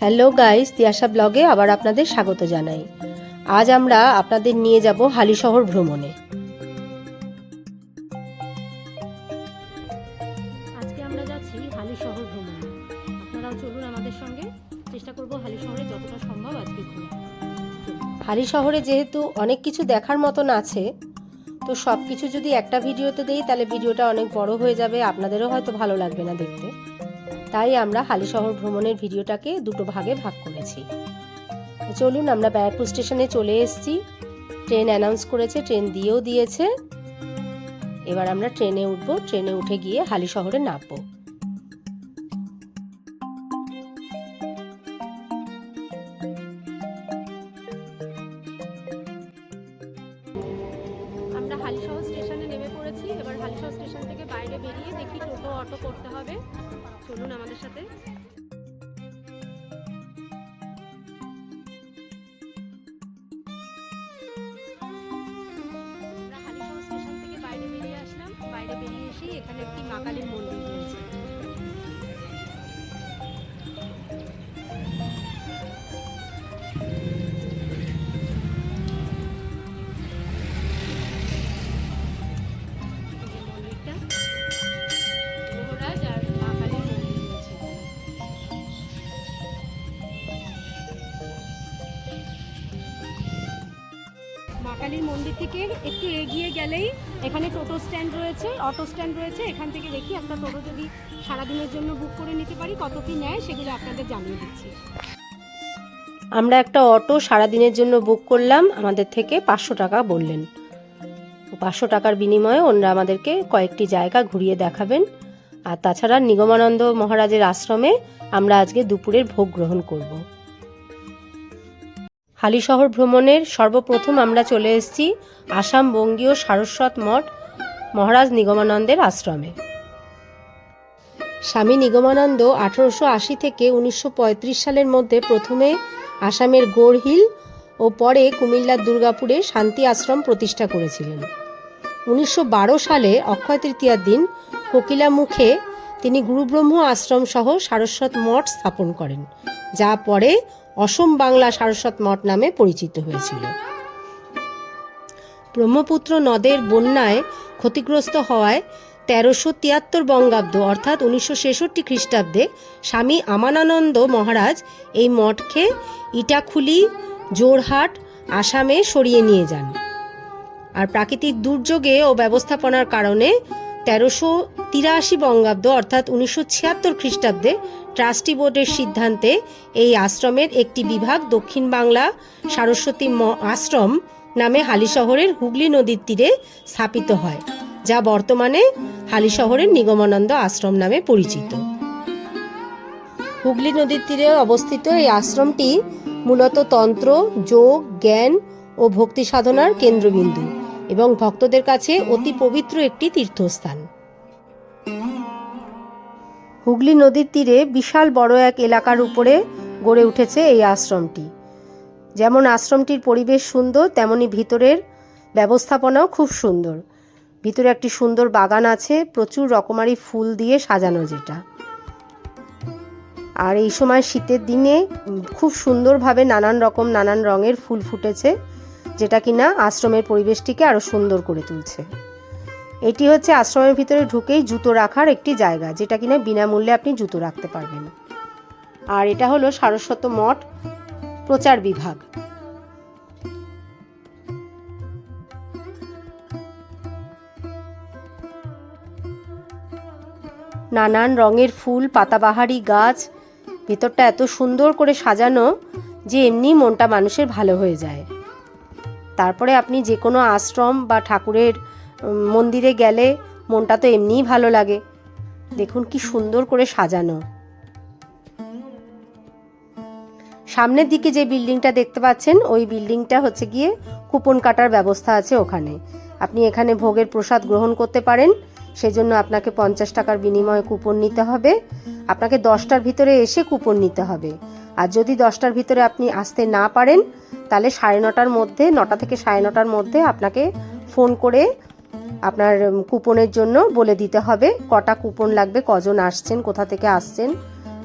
Hello guys Tiyasha ব্লগে আবার আপনাদের স্বাগত জানাই। আজ আমরা আপনাদের নিয়ে যাব হালিশহর ভ্রমণে। আজকে আমরা যাচ্ছি হালি শহর ভ্রমণে। আপনারাও চলুন আমাদের সঙ্গে। চেষ্টা করব হালি শহরে যতটা সম্ভব আজকে ঘোরা। হালি শহরে যেহেতু অনেক কিছু দেখার মতন আছে তো সব কিছু যদি একটা ভিডিওতে দিই তাহলে ভিডিওটা অনেক বড় হয়ে যাবে। আপনাদেরও হয়তো ভালো লাগবে না দেখতে। তাই আমরা হালি শহর ভ্রমণের ভিডিওটাকে দুটো ভাগে ভাগ করেছি। চলুন আমরা ব্যারাকপুর স্টেশনে চলে এসেছি। ট্রেন অ্যানাউন্স করেছে, ট্রেন দিয়েও দিয়েছে। এবার আমরা ট্রেনে উঠবো, ট্রেনে উঠে গিয়ে হালি শহরে নামবো। হালিশহর স্টেশনে নেমে পড়েছি। এবার হালিশহর স্টেশন থেকে বাইরে বেরিয়ে দেখি টোটো অটো করতে হবে। চলুন আমাদের সাথে। মা কালীর মন্দির থেকে একটু এগিয়ে গেলেই এখানে টোটো স্ট্যান্ড রয়েছে, অটো স্ট্যান্ড রয়েছে। এখান থেকে দেখি একটা টোটো যদি সারাদিনের জন্য বুক করে নিতে পারি, কত কি নেয় সেগুলো আপনাদের জানিয়ে দিচ্ছি। আমরা একটা অটো সারাদিনের জন্য বুক করলাম, আমাদের থেকে পাঁচশো টাকা বললেন। পাঁচশো টাকার বিনিময়ে ওনারা আমাদেরকে কয়েকটি জায়গা ঘুরিয়ে দেখাবেন। আর তাছাড়া নিগমানন্দ মহারাজের আশ্রমে আমরা আজকে দুপুরের ভোগ গ্রহণ করব। হালিশহর ভ্রমণের সর্বপ্রথম আমরা চলে এসেছি আসাম বঙ্গীয় সারস্বত মঠ মহারাজ নিগমানন্দের আশ্রমে। স্বামী নিগমানন্দ আঠারোশো আশি থেকে উনিশশো পঁয়ত্রিশ সালের মধ্যে প্রথমে আসামের গোড়হিল ও পরে কুমিল্লার দুর্গাপুরে শান্তি আশ্রম প্রতিষ্ঠা করেছিলেন। উনিশশো বারো সালে অক্ষয় তৃতীয়ার দিন কোকিলামুখে তিনি গুরুব্রহ্ম আশ্রম সহ সারস্বত মঠ স্থাপন করেন, যা পরে অসম বাংলা সারস্বত মঠ নামে পরিচিত হয়েছিল। ব্রহ্মপুত্র নদের বন্যায় ক্ষতিগ্রস্ত হওয়ায় তেরোশো তিয়াত্তর বঙ্গাব্দ, অর্থাৎ উনিশশো ছেষট্টি খ্রিস্টাব্দে স্বামী আমানানন্দ মহারাজ এই মঠকে ইটাখুলি, জোরহাট, আসামে সরিয়ে নিয়ে যান। আর প্রাকৃতিক দুর্যোগে ও ব্যবস্থাপনার কারণে তেরোশো তিরাশি বঙ্গাব্দ, অর্থাৎ উনিশশো ছিয়াত্তর খ্রিস্টাব্দে ট্রাস্টি বোর্ডের সিদ্ধান্তে এই আশ্রমের একটি বিভাগ দক্ষিণ বাংলা সারস্বতী আশ্রম নামে হালিশহরের হুগলি নদীর তীরে স্থাপিত হয়, যা বর্তমানে হালিশহরের নিগমানন্দ আশ্রম নামে পরিচিত। হুগলি নদীর তীরে অবস্থিত এই আশ্রমটি মূলত তন্ত্র, যোগ, জ্ঞান ও ভক্তি সাধনার কেন্দ্রবিন্দু এবং ভক্তদের কাছে অতি পবিত্র একটি তীর্থস্থান। হুগলি নদীর তীরে বিশাল বড় এক এলাকার উপরে গড়ে উঠেছে এই আশ্রমটি। যেমন আশ্রমটির পরিবেশ সুন্দর, তেমনি ভিতরের ব্যবস্থাপনাও খুব সুন্দর। ভিতরে একটি সুন্দর বাগান আছে, প্রচুর রকমারি ফুল দিয়ে সাজানো যেটা। আর এই সময় শীতের দিনে খুব সুন্দরভাবে নানান রকম নানান রঙের ফুল ফুটেছে, যেটা কিনা আশ্রমের পরিবেশটিকে আরও সুন্দর করে তুলছে। এটি হচ্ছে আশ্রমের ভিতরে ঢুকেই জুতো রাখার একটি জায়গা, যেটা কিনা বিনামূল্যে আপনি জুতো রাখতে পারবেন। আর এটা হলো সারস্বত মঠ প্রচার বিভাগ। নানান রঙের ফুল, পাতাবাহারি গাছ, ভেতরটা এত সুন্দর করে সাজানো যে এমনি মনটা মানুষের ভালো হয়ে যায়। তারপরে আপনি যে কোনো আশ্রম বা ঠাকুরের মন্দিরে গেলে মনটা তো এমনিই ভালো লাগে। দেখুন কি সুন্দর করে সাজানো। সামনের দিকে যে বিল্ডিংটা দেখতে পাচ্ছেন, ওই বিল্ডিংটা হচ্ছে গিয়ে কুপন কাটার ব্যবস্থা আছে ওখানে। আপনি এখানে ভোগের প্রসাদ গ্রহণ করতে পারেন, সেজন্য আপনাকে পঞ্চাশ টাকার বিনিময়ে কুপন নিতে হবে। আপনাকে দশটার ভিতরে এসে কুপন নিতে হবে। আর যদি দশটার ভিতরে আপনি আসতে না পারেন, তাহলে সাড়ে নটার মধ্যে, নটা থেকে সাড়ে নটার মধ্যে আপনাকে ফোন করে আপনার কুপনের জন্য বলে দিতে হবে। কটা কুপন লাগবে, কজন আসছেন, কোথা থেকে আসছেন,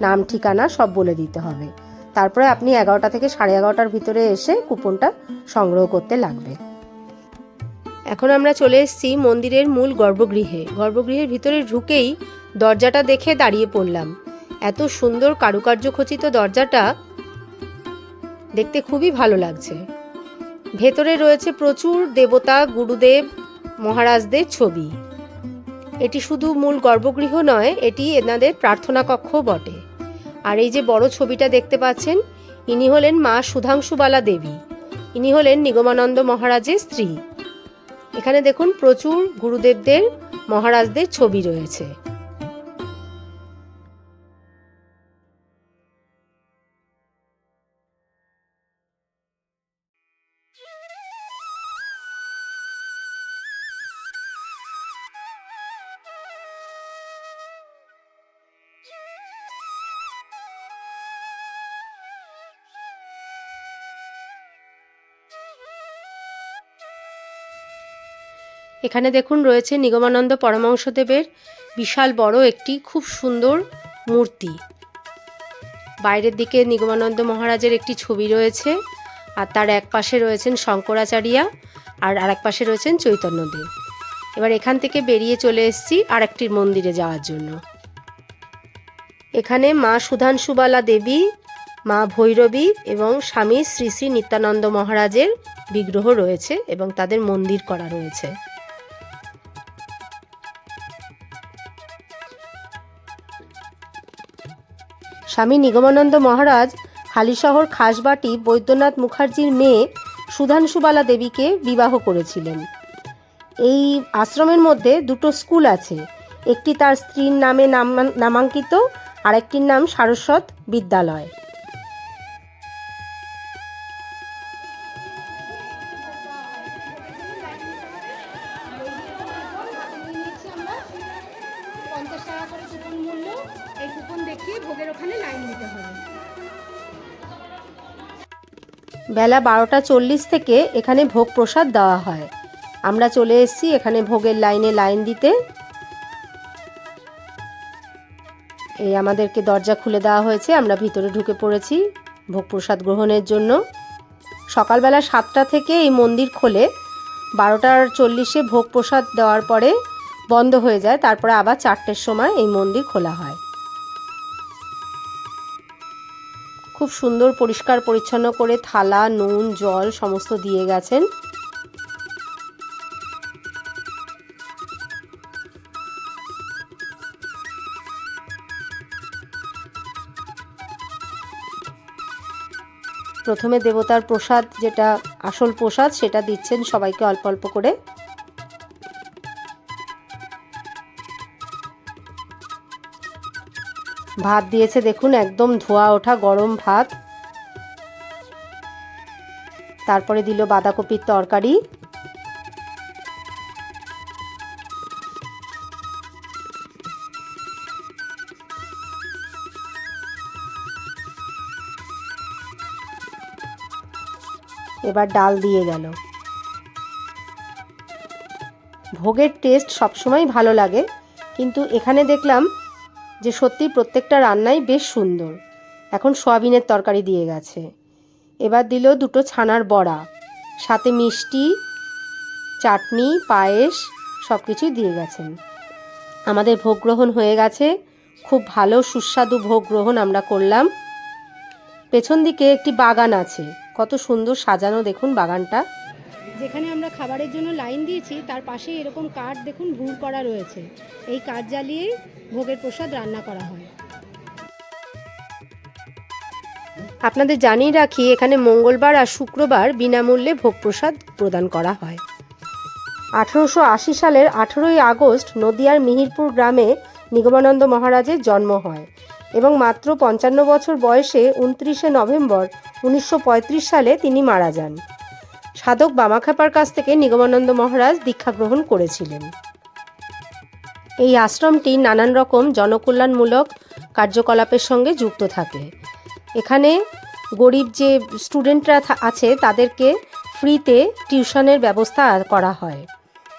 নাম, ঠিকানা সব বলে দিতে হবে। তারপরে আপনি এগারোটা থেকে সাড়ে এগারোটার ভিতরে এসে কুপনটা সংগ্রহ করতে লাগবে। এখন আমরা চলে এসেছি মন্দিরের মূল গর্ভগৃহে। গর্ভগৃহের ভিতরে ঢুকেই দরজাটা দেখে দাঁড়িয়ে পড়লাম। এত সুন্দর কারুকার্য খচিত দরজাটা দেখতে খুবই ভালো লাগছে। ভেতরে রয়েছে প্রচুর দেবতা, গুরুদেব মহারাজদের ছবি। এটি শুধু মূল গর্ভগৃহ নয়, এটি এনাদের প্রার্থনা কক্ষ বটে। আর এই যে বড় ছবিটা দেখতে পাচ্ছেন, ইনি হলেন মা সুধাংশুবালা দেবী। ইনি হলেন নিগমানন্দ মহারাজের স্ত্রী। এখানে দেখুন, প্রচুর গুরুদেবদের, মহারাজদের ছবি রয়েছে। এখানে দেখুন রয়েছে নিগমানন্দ পরমংশদেবের বিশাল বড় একটি খুব সুন্দর মূর্তি। বাইরের দিকে নিগমানন্দ মহারাজের একটি ছবি রয়েছে আর তার এক পাশে রয়েছেন শঙ্করাচার্যা আর আরেক পাশে রয়েছেন চৈতন্যদেব। এবার এখান থেকে বেরিয়ে চলে এসেছি আরেকটির মন্দিরে যাওয়ার জন্য। এখানে মা সুধাংশুবালা দেবী, মা ভৈরবী এবং স্বামী শ্রী শ্রী নিত্যানন্দ মহারাজের বিগ্রহ রয়েছে এবং তাদের মন্দির করা রয়েছে। স্বামী নিগমানন্দ মহারাজ হালিশহর খাসবাটি বৈদ্যনাথ মুখার্জির মেয়ে সুধাংশুবালা দেবীকে বিবাহ করেছিলেন। এই আশ্রমের মধ্যে দুটো স্কুল আছে। একটি তার স্ত্রীর নামে নাম- নামাঙ্কিত, আরেকটির নাম সারস্বত বিদ্যালয়। দেখিয়ে ভোগের ওখানে লাইন হবে। বেলা বারোটা চল্লিশ থেকে এখানে ভোগ প্রসাদ দেওয়া হয়। আমরা চলে এসেছি এখানে ভোগের লাইনে লাইন দিতে। এই আমাদেরকে দরজা খুলে দেওয়া হয়েছে, আমরা ভিতরে ঢুকে পড়েছি ভোগ প্রসাদ গ্রহণের জন্য। সকালবেলা সাতটা থেকে এই মন্দির খোলে, বারোটার চল্লিশে ভোগ প্রসাদ দেওয়ার পরে বন্ধ হয়ে যায়, তারপরে আবার চারটের সময় এই মন্দির খোলা হয়। খুব সুন্দর, পরিষ্কার, পরিচ্ছন্ন করে থালা, নুন, জল সমস্ত দিয়ে গেছেন। প্রথমে দেবতার প্রসাদ, যেটা আসল প্রসাদ, সেটা দিচ্ছেন সবাইকে অল্প অল্প করে। ভাত দিয়েছে, দেখুন, একদম ধোয়া ওঠা গরম ভাত। তারপরে দিল বাঁধাকপির তরকারি। এবার ডাল দিয়ে গেল। ভোগের টেস্ট সবসময় ভালো লাগে, কিন্তু এখানে দেখলাম যে সত্যি প্রত্যেকটা রান্নাই বেশ সুন্দর। এখন সয়াবিনের তরকারি দিয়ে গেছে। এবার দিল দুটো ছানার বড়া। সাথে মিষ্টি, চাটনি, পায়েস সব কিছুই দিয়ে গেছেন। আমাদের ভোগ গ্রহণ হয়ে গেছে। খুব ভালো সুস্বাদু ভোগ গ্রহণ আমরা করলাম। পেছন দিকে একটি বাগান আছে। কত সুন্দর সাজানো দেখুন বাগানটা। যেখানে আমরা খাবারের জন্য লাইন দিয়েছি, তার পাশে এরকম কাঠ দেখুন ভুর করা রয়েছে। এই কাঠ জ্বালিয়েই ভোগের প্রসাদ রান্না করা হয়। আপনাদের জানিয়ে রাখি, এখানে মঙ্গলবার আর শুক্রবার বিনামূল্যে ভোগ প্রসাদ প্রদান করা হয়। আঠেরোশো আশি সালের আঠেরোই আগস্ট নদিয়ার মিহিরপুর গ্রামে নিগমানন্দ মহারাজের জন্ম হয় এবং মাত্র পঞ্চান্ন বছর বয়সে উনত্রিশে নভেম্বর উনিশশো পঁয়ত্রিশ সালে তিনি মারা যান। সাধক বামাখ্যাপার কাছ থেকে নিগমানন্দ মহারাজ দীক্ষা গ্রহণ করেছিলেন। এই আশ্রমটি নানান রকম জনকল্যাণমূলক কার্যকলাপের সঙ্গে যুক্ত থাকে। এখানে গরিব যে স্টুডেন্টরা আছে তাদেরকে ফ্রিতে টিউশনের ব্যবস্থা করা হয়।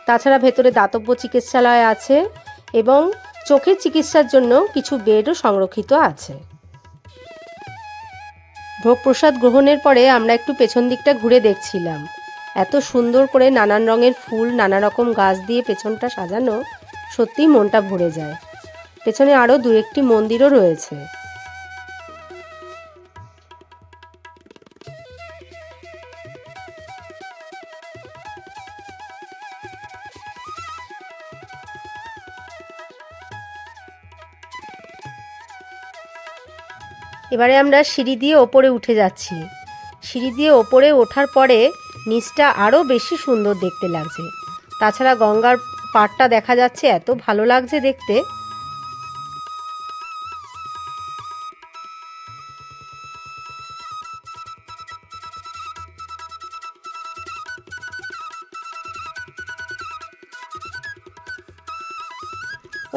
তাছাড়া ভেতরে দাতব্য চিকিৎসালয় আছে এবং চোখের চিকিৎসার জন্য কিছু বেডও সংরক্ষিত আছে। ভোগ প্রসাদ গ্রহণের পরে আমরা একটু পেছন দিকটা ঘুরে দেখছিলাম। এত সুন্দর করে নানান রঙের ফুল, নানা রকম গাছ দিয়ে পেছনটা সাজানো, সত্যিই মনটা ভরে যায়। পেছনে আরও দু একটি মন্দিরও রয়েছে। এবারে আমরা সিঁড়ি দিয়ে ওপরে উঠে যাচ্ছি। সিঁড়ি দিয়ে ওপরে ওঠার পরে নিচটা আরও বেশি সুন্দর দেখতে লাগছে। তাছাড়া গঙ্গার পাড়টা দেখা যাচ্ছে, এত ভালো লাগছে দেখতে।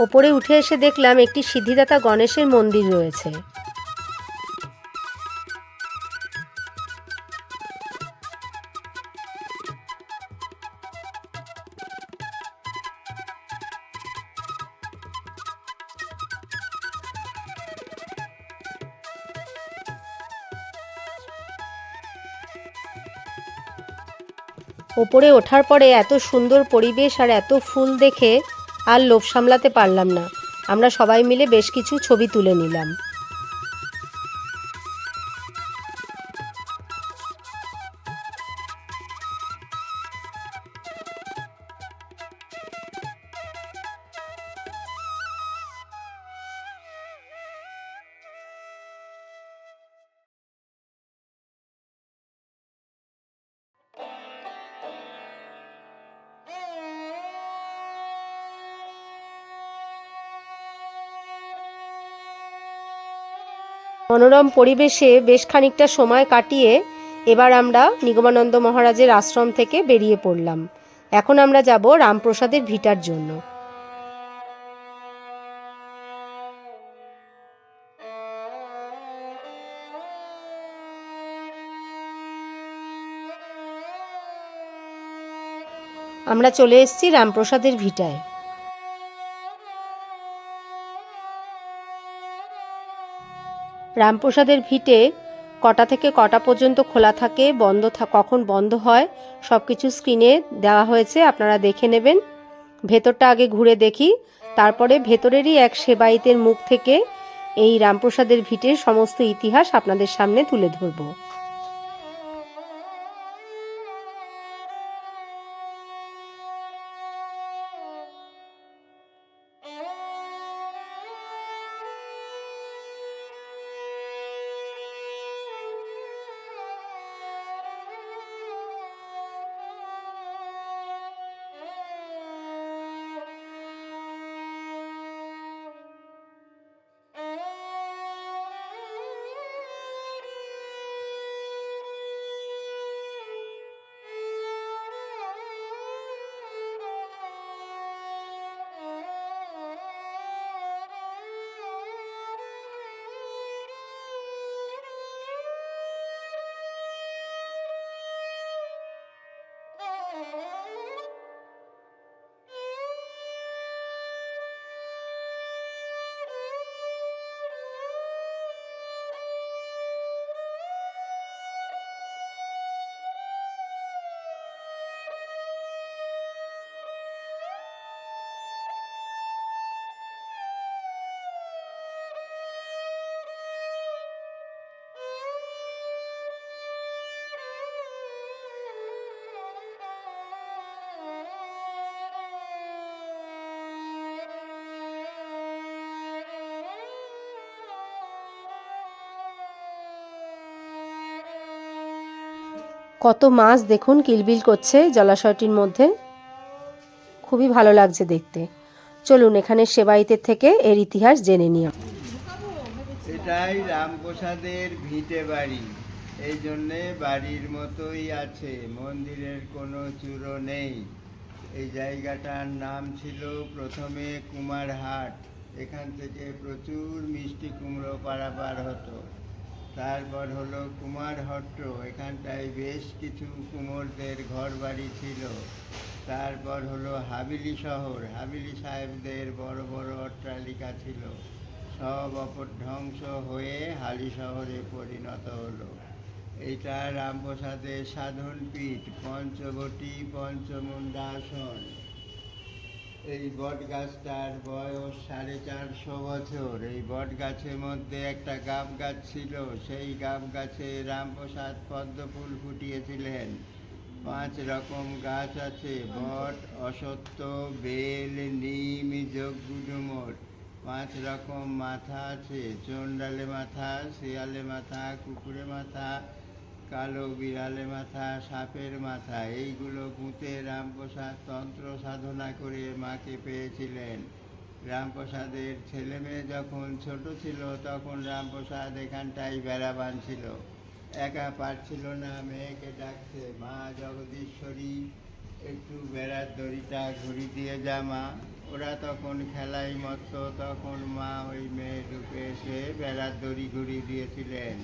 ওপরে উঠে এসে দেখলাম একটি সিদ্ধিদাতা গণেশের মন্দির রয়েছে। ওপরে ওঠার পরে এত সুন্দর পরিবেশ আর এত ফুল দেখে আর লোভ সামলাতে পারলাম না। আমরা সবাই মিলে বেশ কিছু ছবি তুলে নিলাম। মনোরম পরিবেশে বেশ খানিকটা সময় কাটিয়ে এবার আমরা নিগমানন্দ মহারাজের আশ্রম থেকে বেরিয়ে পড়লাম। এখন আমরা যাব রামপ্রসাদের ভিটার জন্য। আমরা চলে এসেছি রামপ্রসাদের ভিটায়। রামপ্রসাদের ভিটে কটা থেকে কটা পর্যন্ত খোলা থাকে, বন্ধ কখন বন্ধ হয় সব কিছু স্ক্রিনে দেওয়া হয়েছে, আপনারা দেখে নেবেন। ভেতরটা আগে ঘুরে দেখি। তারপরে ভেতরেরই এক সেবায়িতের মুখ থেকে এই রামপ্রসাদের ভিটের সমস্ত ইতিহাস আপনাদের সামনে তুলে ধরবো। কত মাছ দেখুন কিলবিল করছে জলাশয়টির মধ্যে। খুবই ভালো লাগছে দেখতে। চলুন এখানে সেবাইতের থেকে এর ইতিহাস জেনে নিই এটাই রামপ্রসাদের ভিটে বাড়ি। এই জন্যে বাড়ির মতোই আছে, মন্দিরের কোনো চূড়ো নেই। এই জায়গাটার নাম ছিল প্রথমে কুমারহাট। এখান থেকে প্রচুর মিষ্টি কুমড়ো পারাপার হতো। তারপর হলো কুমারহট্ট এখানটায় বেশ কিছু কুমোরদের ঘর বাড়ি ছিল। তারপর হলো হাবিলি শহর। হাবিলি সাহেবদের বড় বড় অট্টালিকা ছিল। সব অপধ্বংস হয়ে হালি শহরে পরিণত হলো। এইটা রামপ্রসাদের সাধন পীঠ পঞ্চবটী পঞ্চমুণ্ডাসন। এই বট গাছটার বয়স সাড়ে চারশো বছর। এই বট গাছের মধ্যে একটা গাব গাছ ছিল। সেই গাব গাছে রামপ্রসাদ পদ্ম ফুল ফুটিয়েছিলেন। পাঁচ রকম গাছ আছে। বট অসত্য বেল, নিম যোগগুডুমোর পাঁচ রকম মাথা আছে। চন্ডালে মাথা, শিয়ালে মাথা, কুকুরে মাথা কালো বিড়ালে মাথা, সাপের মাথা, এইগুলো পুঁতে রামপ্রসাদ তন্ত্র সাধনা করে মাকে পেয়েছিলেন। রামপ্রসাদের ছেলে মেয়ে যখন ছোট ছিল, তখন রামপ্রসাদ এখানটায় বেড়া বাঁধছিল একা পারছিল না, মেয়েকে ডাকছে, মা জগদীশ্বরী, একটু বেড়ার দড়িটা ঘুরি দিয়ে যা মা। ওরা তখন খেলাই মত্ত, তখন মা ওই মেয়ে ঢুকে এসে বেড়ার দড়ি ঘুরি দিয়েছিলেন।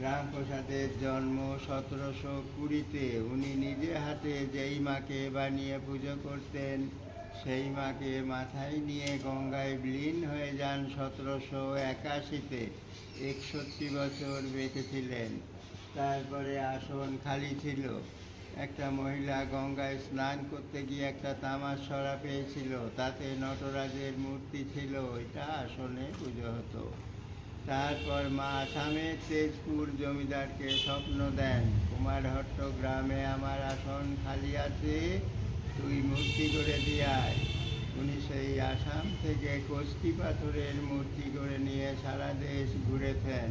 রামপ্রসাদের জন্ম সতেরোশো কুড়িতে। উনি নিজে হাতে যেই মাকে বানিয়ে পুজো করতেন, সেই মাকে মাথায় নিয়ে গঙ্গায় বিলীন হয়ে যান সতেরোশো একাশিতে। একষট্টি বছর বেঁচেছিলেন। তারপরে আসন খালি ছিল। একটা মহিলা গঙ্গায় স্নান করতে গিয়ে একটা তামার সরা পেয়েছিল। তাতে নটরাজের মূর্তি ছিল। ওইটা আসনে পুজো হতো। তারপর মা আসামের তেজপুর জমিদারকে স্বপ্ন দেন। কুমারহট্ট গ্রামে আমার আসন খালি আছে, তুই মূর্তি করে দিয়ে আয়। উনি সেই আসাম থেকে কষ্টি পাথরের মূর্তি করে নিয়ে সারা দেশ ঘুরেছেন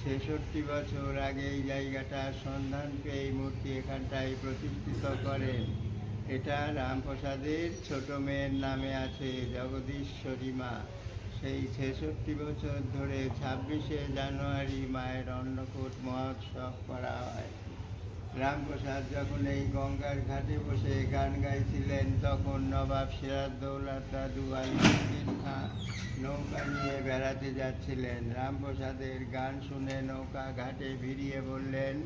ছেষট্টি বছর আগে এই জায়গাটার সন্ধান পেয়ে মূর্তি এখানটায় প্রতিষ্ঠিত করেন। এটা রামপ্রসাদের ছোট মেয়ের নামে আছে, জগদীশ্বরী মা। সেই ছেষট্টি বছর ধরে ছাব্বিশে জানুয়ারি মায়ের অন্নকূট মহোৎসব করা হয়। রামপ্রসাদ যখন এই গঙ্গার ঘাটে বসে গান গাইছিলেন, তখন নবাব সিরাজদৌলার দাদু আলিউদ্দিন খাঁ নৌকা নিয়ে বেড়াতে যাচ্ছিলেন। রামপ্রসাদের গান শুনে নৌকা ঘাটে ভিড়িয়ে বললেন,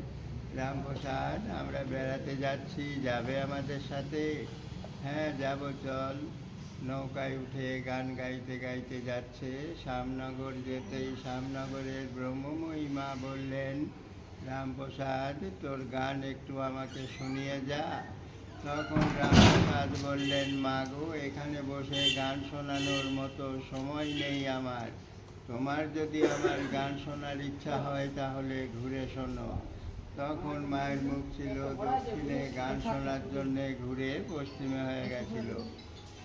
রামপ্রসাদ, আমরা বেড়াতে যাচ্ছি, যাবে আমাদের সাথে? হ্যাঁ যাব, চল। নৌকায় উঠে গান গাইতে গাইতে যাচ্ছে। শ্যামনগর যেতেই শ্যামনগরের ব্রহ্মময়ী মা বললেন, রামপ্রসাদ, তোর গান একটু আমাকে শুনিয়ে যা। তখন রামপ্রসাদ বললেন, মা গো, এখানে বসে গান শোনানোর মতো সময় নেই আমার। তোমার যদি আমার গান শোনার ইচ্ছা হয় তাহলে ঘুরে শোনো। তখন মায়ের মুখ ছিল দক্ষিণে, গান শোনার জন্যে ঘুরে পশ্চিমে হয়ে গেছিল।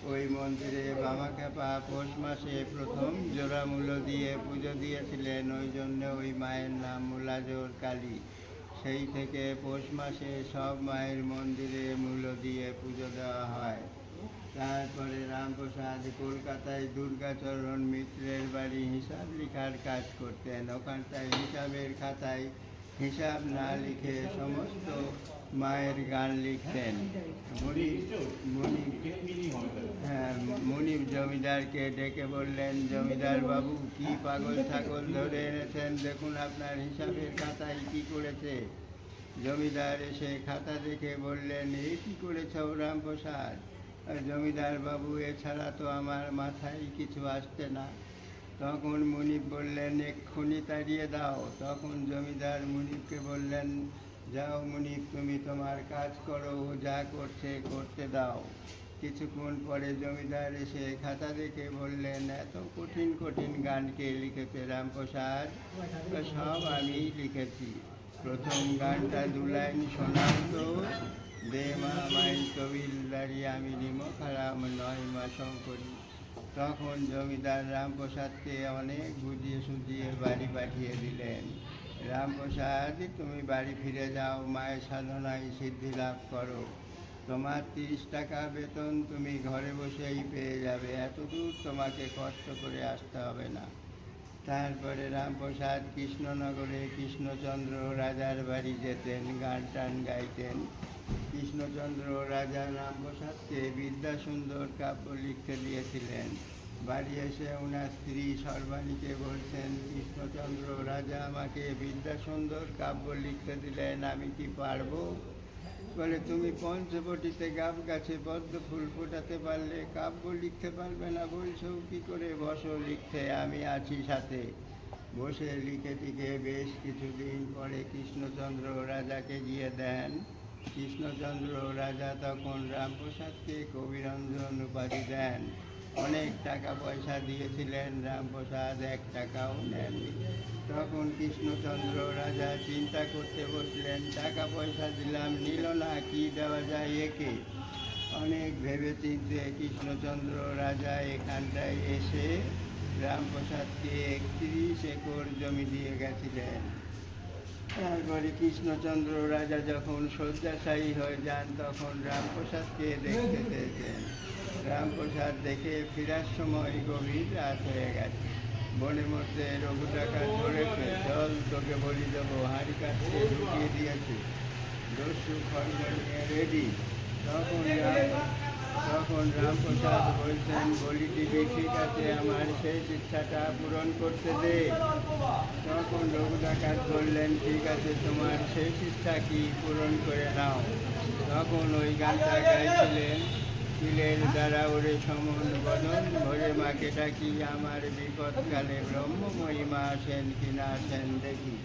ওই মন্দিরে বামাখ্যাপা পৌষ মাসে প্রথম জোড়া মূল্য দিয়ে পুজো দিয়েছিলেন। ওই জন্য ওই মায়ের নাম মূলাজোর কালী। সেই থেকে পৌষ মাসে সব মায়ের মন্দিরে মূল্য দিয়ে পুজো দেওয়া হয়। তারপরে রামপ্রসাদ কলকাতায় দুর্গাচরণ মিত্রের বাড়ি হিসাব লেখার কাজ করতেন। ওখানটায় হিসাবের খাতায় হিসাব না লিখে সমস্ত মায়ের গান লিখতেন। মনিব মনিব হ্যাঁ জমিদারকে ডেকে বললেন, জমিদার বাবু, কি পাগল ছাগল ধরে এনেছেন? দেখুন আপনার হিসাবের খাতায় কি করেছে। জমিদার এসে খাতা দেখে বললেন এই কী করেছ রামপ্রসাদ জমিদার বাবু এছাড়া তো আমার মাথায় কিছু আসছে না। তখন মুনিব বললেন, এক্ষুনি তাড়িয়ে দাও। তখন জমিদার মুনিবকে বললেন, যাও মুনিব, তুমি তোমার কাজ করো, ও যা করছে করতে দাও। কিছুক্ষণ পরে জমিদার এসে খাতা দেখে বললেন, এত কঠিন কঠিন গানকে লিখেছে রামপ্রসাদ সব আমি লিখেছি। প্রথম গানটা দু লাইন শোনাও তো দে মা মাই কবিল দাঁড়িয়ে আমি নিমক হারাম নয় মা শঙ্করী। তখন জমিদার রামপ্রসাদকে অনেক বুঝিয়ে সুঝিয়ে বাড়ি পাঠিয়ে দিলেন। রামপ্রসাদ, তুমি বাড়ি ফিরে যাও, মায়ের সাধনায় সিদ্ধি লাভ করো। তোমার তিরিশ টাকা বেতন তুমি ঘরে বসেই পেয়ে যাবে। এতদূর তোমাকে কষ্ট করে আসতে হবে না। তারপরে রামপ্রসাদ কৃষ্ণনগরে কৃষ্ণচন্দ্র রাজার বাড়ি যেতেন, গান টান গাইতেন। কৃষ্ণচন্দ্র রাজা রামপ্রসাদকে বিদ্যাসুন্দর কাব্য লিখতে দিয়েছিলেন। বাড়ি এসে ওনার স্ত্রী সর্বাণীকে বলছেন, কৃষ্ণচন্দ্র রাজা আমাকে বিদ্যাসুন্দর কাব্য লিখতে দিলেন, আমি কি পারব? বলে, তুমি পঞ্চবটিতে গাব গাছে পদ্ম ফুল ফোটাতে পারলে কাব্য লিখতে পারবে না, বলছো কি করে? বসো লিখতে, আমি আছি সাথে। বসে লিখে টিকে বেশ কিছুদিন পরে কৃষ্ণচন্দ্র রাজাকে গিয়ে দেন। কৃষ্ণচন্দ্র রাজা তখন রামপ্রসাদকে কবিরঞ্জন উপাধি দেন। অনেক টাকা পয়সা দিয়েছিলেন রামপ্রসাদ এক টাকাও নেননি। তখন কৃষ্ণচন্দ্র রাজা চিন্তা করতে বসলেন, টাকা পয়সা দিলাম, নিল না, কি দেওয়া যায় একে? অনেক ভেবে চিনতে কৃষ্ণচন্দ্র রাজা এখানটায় এসে রামপ্রসাদকে একত্রিশ একর জমি দিয়ে গেছিলেন। তারপরে কৃষ্ণচন্দ্র রাজা যখন শয্যাশায়ী হয়ে যান, তখন রামপ্রসাদকে দেখতে চেয়েছেন রামপ্রসাদ দেখে ফেরার সময় গভীর রাত হয়ে গেছে। বনের মধ্যে রঘু টাকা ধরেছে জল তোকে বলি দেবো, হাঁড়ি কাছে ঢুকিয়ে দিয়েছে। দস্যু খন্ড নিয়ে রেডি তখন তখন রামপ্রসাদ বলছেন বলি ঠিক আছে আমার সেই ইচ্ছাটা পূরণ করতে দে। তখন রঘু ডাকাত বললেন ঠিক আছে, তোমার শেষ ইচ্ছা কি পূরণ করে নাও। তখন ওই গানটা গাইছিলেন তিলের দ্বারা ওরে সমন বদন ভরে মাকে ডাকি, আমার বিপদকালে ব্রহ্মময়ী মা আসেন কি না আসেন দেখি।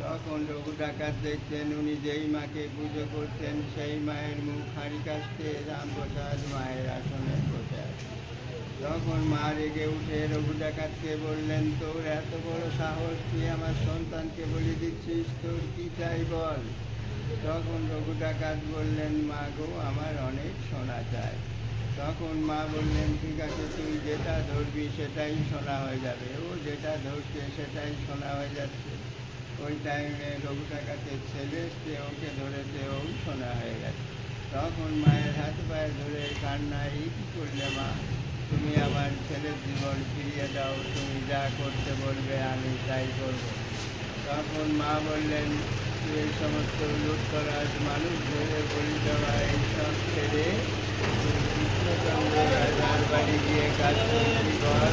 তখন রঘু ডাকাত দেখতেন, উনি যেই মাকে পুজো করতেন, সেই মায়ের মুখ হাঁড়ি কাছতে রামপ্রসাদ মায়ের আসনে বসে তখন মা রেগে উঠে রঘু ডাকাতকে বললেন, তোর এত বড় সাহস, তুই আমার সন্তানকে বলে দিচ্ছিস, তোর কি চাই বল? তখন রঘু ডাকাত বললেন, মা গো, আমার অনেক শোনা চাই তখন মা বললেন, ঠিক আছে, তুই যেটা ধরবি সেটাই শোনা হয়ে যাবে। ও যেটা ধরছে সেটাই শোনা হয়ে যাচ্ছে। ওই টাইমে রঘু ডাকাতের ছেলে এসছে ওকে ধরেছে ও শোনা হয়ে গেছে। তখন মায়ের হাত পায়ে ধরে কান্না এই কী করলে, মা, তুমি আমার ছেলের জীবন ফিরিয়ে দাও, তুমি যা করতে বলবে, আমি তাই করব। তখন মা বললেন এই সমস্ত লুটতরাজ মানুষ ধরে বলি দেওয়া এইসব ছেড়ে কৃষ্ণচন্দ্র রাজার বাড়ি গিয়ে কাজ বল।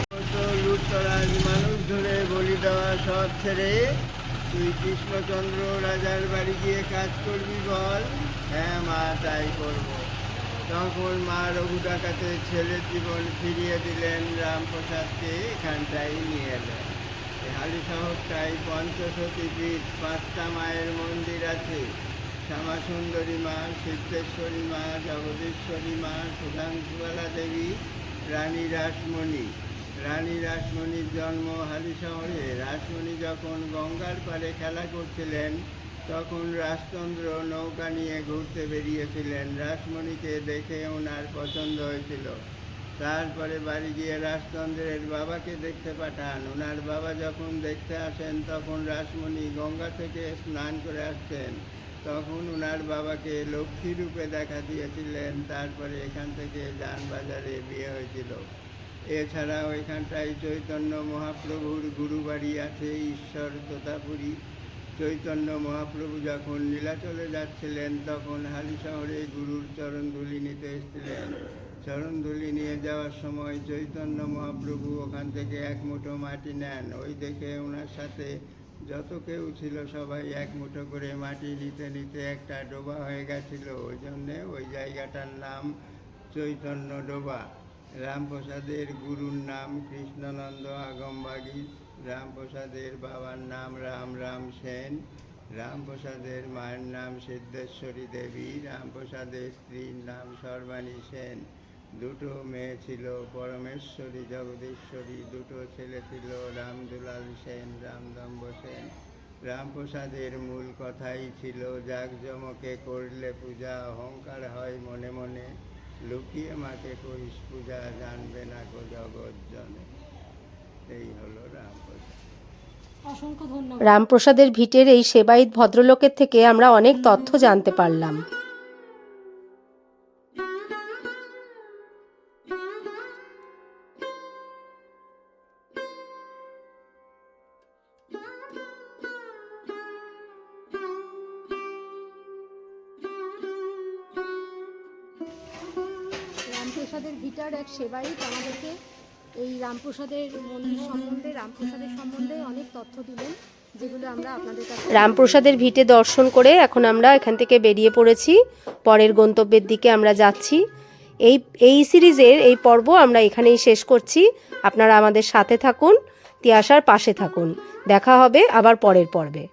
সমস্ত লুটতরাজ মানুষ ধরে বলি দেওয়া সব ছেড়ে তুই কৃষ্ণচন্দ্র রাজার বাড়ি গিয়ে কাজ করবি, বল। হ্যাঁ মা, তাই করব। তখন মা রঘু ডাকাতের ছেলের জীবন ফিরিয়ে দিলেন রামপ্রসাদকে। এখানটাই নিয়ে এলেন হালি শহরটাই পঞ্চশতী পীঠ পাঁচটা মায়ের মন্দির আছে। শ্যামা সুন্দরী মা, সিদ্ধেশ্বরী মা, জগদীশ্বরী মা, সুধাংশুবালা দেবী, রানী রাসমণি। রানী রাসমণির জন্ম হালি শহরে রাসমণি যখন গঙ্গার পাড়ে খেলা করছিলেন তখন রাজচন্দ্র নৌকা নিয়ে ঘুরতে বেরিয়েছিলেন। রাসমণিকে দেখে ওনার পছন্দ হয়েছিল। তারপরে বাড়ি গিয়ে রাজচন্দ্রের বাবাকে দেখতে পাঠান। ওনার বাবা যখন দেখতে আসেন, তখন রাসমণি গঙ্গা থেকে স্নান করে আসতেন। তখন ওনার বাবাকে লক্ষ্মী রূপে দেখা দিয়েছিলেন। তারপরে এখান থেকে যানবাজারে বিয়ে হয়েছিল। এছাড়াও এখানটায় চৈতন্য মহাপ্রভুর গুরুবাড়ি আছে, ঈশ্বর তোতাপুরী। চৈতন্য মহাপ্রভু যখন নীলাচলে যাচ্ছিলেন, তখন হালি শহরে গুরুর চরণধুলি নিতে এসেছিলেন। চরণধুলি নিয়ে যাওয়ার সময় চৈতন্য মহাপ্রভু ওখান থেকে এক মুঠো মাটি নেন। ওই দেখে ওনার সাথে যত কেউ ছিল সবাই এক মুঠো করে মাটি নিতে নিতে একটা ডোবা হয়ে গেছিল। ওই জন্যে ওই জায়গাটার নাম চৈতন্য ডোবা। রামপ্রসাদের গুরুর নাম কৃষ্ণনন্দ আগমবাগী রামপ্রসাদের বাবার নাম রাম রাম সেন। রামপ্রসাদের মায়ের নাম সিদ্ধেশ্বরী দেবী। রামপ্রসাদের স্ত্রীর নাম সর্বাণী সেন। দুটো মেয়ে ছিল পরমেশ্বরী, জগদীশ্বরী। দুটো ছেলে ছিল রামদুলাল সেন, রামদম্ব সেন। রামপ্রসাদের মূল কথাই ছিল, জাঁকজমকে করলে পূজা, অহংকার হয় মনে মনে। লুকিয়ে মাকে করিস পূজা, জানবে না কো জগৎ জনে এই হলো রামপ্রসাদ অসংখ্য ধন্যবাদ রামপ্রসাদের ভিটের এই সেবায়িত ভদ্রলোকের থেকে আমরা অনেক তথ্য জানতে পারলাম। রামপ্রসাদের ভিটার এক সেবায়িত আমাদেরকে এই রামপ্রসাদের মন্দির সম্বন্ধে, রামপ্রসাদের সম্বন্ধে অনেক তথ্য দিলেন, যেগুলো আমরা আপনাদের কাছে রামপ্রসাদের ভিটে দর্শন করে এখন আমরা এখান থেকে বেরিয়ে পড়েছি। পরের গন্তব্যের দিকে আমরা যাচ্ছি। এই এই সিরিজের এই পর্ব আমরা এখানেই শেষ করছি। আপনারা আমাদের সাথে থাকুন তিয়াসার পাশে থাকুন। দেখা হবে আবার পরের পর্বে।